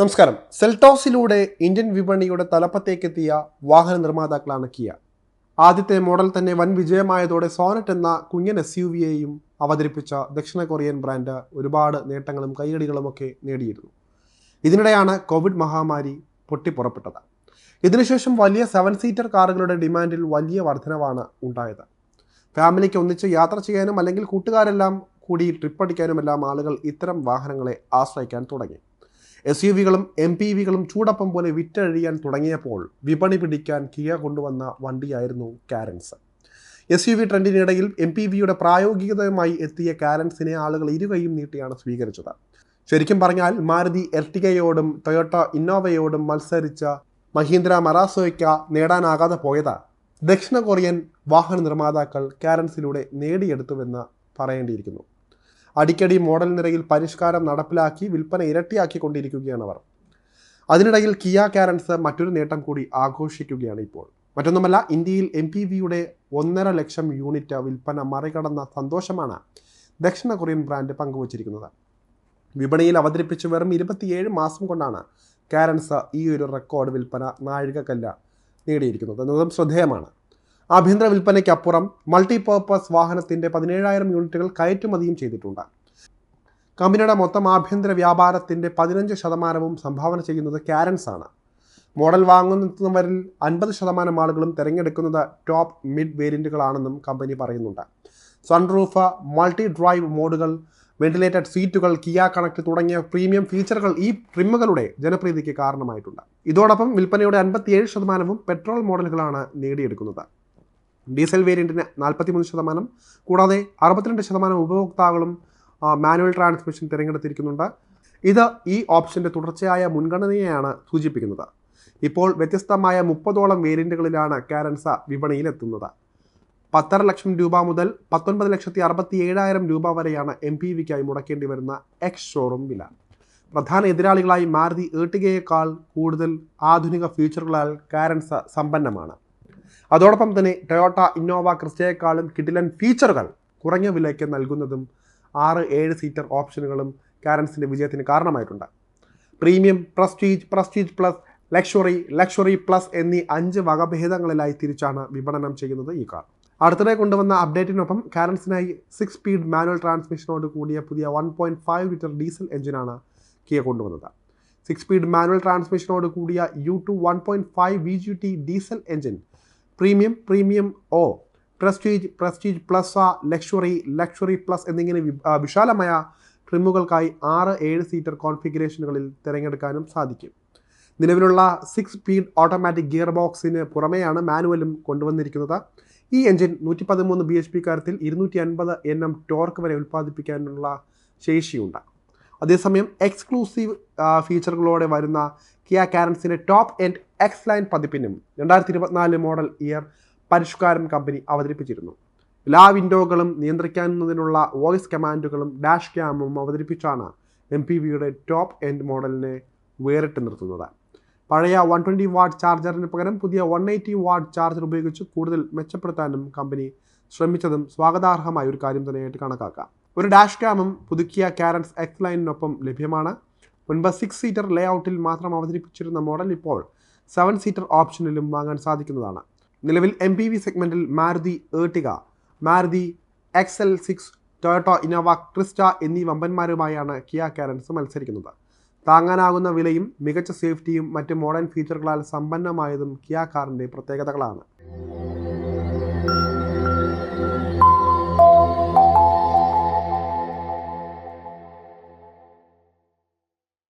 നമസ്കാരം. സെൽട്ടോസിലൂടെ ഇന്ത്യൻ വിപണിയുടെ തലപ്പത്തേക്കെത്തിയ വാഹന നിർമ്മാതാക്കളാണ് കിയ. ആദ്യത്തെ മോഡൽ തന്നെ വൻ വിജയമായതോടെ സോനറ്റ് എന്ന കുഞ്ഞൻ എസ് യു വിയെയും അവതരിപ്പിച്ച ദക്ഷിണ കൊറിയൻ ബ്രാൻഡ് ഒരുപാട് നേട്ടങ്ങളും കൈയടികളുമൊക്കെ നേടിയിരുന്നു. ഇതിനിടെയാണ് കോവിഡ് മഹാമാരി പൊട്ടിപ്പുറപ്പെട്ടത്. ഇതിനുശേഷം വലിയ സെവൻ സീറ്റർ കാറുകളുടെ ഡിമാൻഡിൽ വലിയ വർധനവാണ് ഉണ്ടായത്. ഫാമിലിക്ക് ഒന്നിച്ച് യാത്ര ചെയ്യാനും അല്ലെങ്കിൽ കൂട്ടുകാരെല്ലാം കൂടി ട്രിപ്പ് അടിക്കാനുമെല്ലാം ആളുകൾ ഇത്തരം വാഹനങ്ങളെ ആശ്രയിക്കാൻ തുടങ്ങി. എസ് യു വികളും എം പി വികളും ചൂടപ്പം പോലെ വിറ്റഴിയാൻ തുടങ്ങിയപ്പോൾ വിപണി പിടിക്കാൻ കിയ കൊണ്ടുവന്ന വണ്ടിയായിരുന്നു കാരൻസ്. എസ് യു വി ട്രെൻഡിനിടയിൽ എം പി വിയുടെ പ്രായോഗികതയുമായി എത്തിയ കാരൻസിനെ ആളുകൾ ഇരുകൈയും നീട്ടിയാണ് സ്വീകരിച്ചത്. ശരിക്കും പറഞ്ഞാൽ മാരുതി എർട്ടിഗയോടും ടൊയോട്ട ഇന്നോവയോടും മത്സരിച്ച മഹീന്ദ്ര മറാസോയ്ക്ക നേടാനാകാതെ പോയത്. ദക്ഷിണ കൊറിയൻ വാഹന നിർമ്മാതാക്കൾ കാരൻസിലൂടെ നേടിയെടുത്തുവെന്ന് പറയേണ്ടിയിരിക്കുന്നു. അടിക്കടി മോഡൽ നിരയിൽ പരിഷ്കാരം നടപ്പിലാക്കി വിൽപ്പന ഇരട്ടിയാക്കിക്കൊണ്ടിരിക്കുകയാണ് അവർ. അതിനിടയിൽ കിയ കാരൻസ് മറ്റൊരു നേട്ടം കൂടി ആഘോഷിക്കുകയാണ് ഇപ്പോൾ. മറ്റൊന്നുമല്ല ഇന്ത്യയിൽ എം പി വിയുടെ ഒന്നര ലക്ഷം യൂണിറ്റ് വിൽപ്പന മറികടന്ന സന്തോഷമാണ് ദക്ഷിണ കൊറിയൻ ബ്രാൻഡ് പങ്കുവച്ചിരിക്കുന്നത്. വിപണിയിൽ അവതരിപ്പിച്ച് വെറും ഇരുപത്തിയേഴ് മാസം കൊണ്ടാണ് കാരൻസ് ഈ ഒരു റെക്കോർഡ് വിൽപ്പന നാഴികക്കല്ല നേടിയിരിക്കുന്നത്. എന്നതും ശ്രദ്ധേയമാണ്. ആഭ്യന്തര വിൽപ്പനയ്ക്കപ്പുറം മൾട്ടിപർപ്പസ് വാഹനത്തിന്റെ പതിനേഴായിരം യൂണിറ്റുകൾ കയറ്റുമതിയും ചെയ്തിട്ടുണ്ട്. കമ്പനിയുടെ മൊത്തം ആഭ്യന്തര വ്യാപാരത്തിന്റെ പതിനഞ്ച് ശതമാനവും സംഭാവന ചെയ്യുന്നത് കാരൻസ് ആണ്. മോഡൽ വാങ്ങുന്നവരിൽ അൻപത് ശതമാനം ആളുകളും തിരഞ്ഞെടുക്കുന്നത് ടോപ്പ് മിഡ് വേരിയന്റുകളാണെന്നും കമ്പനി പറയുന്നുണ്ട്. സൺറൂഫ് മൾട്ടി ഡ്രൈവ് മോഡുകൾ വെന്റിലേറ്റഡ് സീറ്റുകൾ കിയ കണക്ട് തുടങ്ങിയ പ്രീമിയം ഫീച്ചറുകൾ ഈ ട്രിമ്മുകളുടെ ജനപ്രീതിക്ക് കാരണമായിട്ടുണ്ട്. ഇതോടൊപ്പം വിൽപ്പനയുടെ അൻപത്തിയേഴ് ശതമാനവും പെട്രോൾ മോഡലുകളാണ് നേടിയെടുക്കുന്നത്. ഡീസൽ വേരിയന്റിന് നാൽപ്പത്തിമൂന്ന് ശതമാനം കൂടാതെ അറുപത്തിരണ്ട് ശതമാനം ഉപഭോക്താക്കളും മാനുവൽ ട്രാൻസ്മിഷൻ തിരഞ്ഞെടുത്തിരിക്കുന്നുണ്ട്. ഇത് ഈ ഓപ്ഷന്റെ തുടർച്ചയായ മുൻഗണനയെയാണ് സൂചിപ്പിക്കുന്നത്. ഇപ്പോൾ വ്യത്യസ്തമായ മുപ്പതോളം വേരിയന്റുകളിലാണ് കാരൻസ വിപണിയിലെത്തുന്നത്. പത്തര ലക്ഷം രൂപ മുതൽ പത്തൊൻപത് ലക്ഷത്തി അറുപത്തി ഏഴായിരം രൂപ വരെയാണ് എം പി വിക്കായി മുടക്കേണ്ടി വരുന്ന എക്സ് ഷോറൂം വില. പ്രധാന എതിരാളികളായി മാരുതി ഏട്ടുകയേക്കാൾ കൂടുതൽ ആധുനിക ഫീച്ചറുകളാൽ കാരൻസ സമ്പന്നമാണ്. അതോടൊപ്പം തന്നെ ടൊയോട്ട ഇന്നോവ ക്രിസ്റ്റയേക്കാളും കിടിലൻ ഫീച്ചറുകൾ കുറഞ്ഞ വിലയ്ക്ക് നൽകുന്നതും ആറ് ഏഴ് സീറ്റർ ഓപ്ഷനുകളും കാരൻസിന്റെ വിജയത്തിന് കാരണമായിട്ടുണ്ട്. Premium prestige prestige plus luxury luxury plus എന്നീ അഞ്ച് വകഭേദങ്ങളിലായി തിരിച്ചാണ് വിപണനം ചെയ്യുന്നത് ഈ കാർ. അടുത്തിടെ കൊണ്ടുവന്ന അപ്ഡേറ്റിനൊപ്പം കാരൻസിനായി സിക്സ് സ്പീഡ് മാനുവൽ ട്രാൻസ്മിഷനോട് കൂടിയ പുതിയ one point five litre diesel എഞ്ചിനാണ് കിയ കൊണ്ടുവന്നത്. സിക്സ് സ്പീഡ് മാനുവൽ ട്രാൻസ്മിഷനോട് കൂടിയ U two one point five V G T diesel engine premium premium ഓ പ്രസ്റ്റീജ് പ്രസ്റ്റീജ് പ്ലസ് ആ ലക്ഷറി ലക്ഷറി പ്ലസ് എന്നിങ്ങനെ വിശാലമായ ട്രിമ്മുകൾക്കായി ആറ് ഏഴ് സീറ്റർ കോൺഫിഗറേഷനുകളിൽ തിരഞ്ഞെടുക്കാനും സാധിക്കും. നിലവിലുള്ള സിക്സ് സ്പീഡ് ഓട്ടോമാറ്റിക് ഗിയർ ബോക്സിന് പുറമെയാണ് മാനുവലും കൊണ്ടുവന്നിരിക്കുന്നത്. ഈ എഞ്ചിൻ നൂറ്റി പതിമൂന്ന് ബി എച്ച് പി കാര്യത്തിൽ ഇരുന്നൂറ്റി അൻപത് എൻ എം ടോർക്ക് വരെ ഉൽപ്പാദിപ്പിക്കാനുള്ള ശേഷിയുണ്ട്. അതേസമയം എക്സ്ക്ലൂസീവ് ഫീച്ചറുകളോടെ വരുന്ന കിയ കാരൻസിന്റെ ടോപ്പ് എൻഡ് എക്സ് ലൈൻ പതിപ്പിനും രണ്ടായിരത്തി ഇരുപത്തിനാല് മോഡൽ ഇയർ പരിഷ്കാരം കമ്പനി അവതരിപ്പിച്ചിരുന്നു. എല്ലാ വിൻഡോകളും നിയന്ത്രിക്കുന്നതിനുള്ള വോയിസ് കമാൻഡുകളും ഡാഷ് ക്യാമും അവതരിപ്പിച്ചാണ് എം പി വിയുടെ ടോപ്പ് എൻഡ് മോഡലിനെ വേറിട്ട് നിർത്തുന്നത്. പഴയ വൺ ട്വന്റി വാട്ട് ചാർജറിന് പകരം പുതിയ വൺ എയ്റ്റി വാട്ട് ചാർജർ ഉപയോഗിച്ച് കൂടുതൽ മെച്ചപ്പെടുത്താനും കമ്പനി ശ്രമിച്ചതും സ്വാഗതാർഹമായ ഒരു കാര്യം തന്നെയായിട്ട് കണക്കാക്കാം. ഒരു ഡാഷ് ക്യാമും പുതുക്കിയ കാരൻസ് എക്സ് ലൈനിനൊപ്പം ലഭ്യമാണ്. മുൻപ് സിക്സ് സീറ്റർ ലേ ഔട്ടിൽ മാത്രം അവതരിപ്പിച്ചിരുന്ന മോഡൽ ഇപ്പോൾ സെവൻ സീറ്റർ ഓപ്ഷനിലും വാങ്ങാൻ സാധിക്കുന്നതാണ്. നിലവിൽ എം പി വി സെഗ്മെന്റിൽ Maruti Ertiga Maruti X L six Toyota Innova Crysta എന്നീ വമ്പന്മാരുമായാണ് കിയ കാരൻസ് മത്സരിക്കുന്നത്. താങ്ങാനാകുന്ന വിലയും മികച്ച സേഫ്റ്റിയും മറ്റ് മോഡേൺ ഫീച്ചറുകളാൽ സമ്പന്നമായതും കിയ കാറിന്റെ പ്രത്യേകതകളാണ്.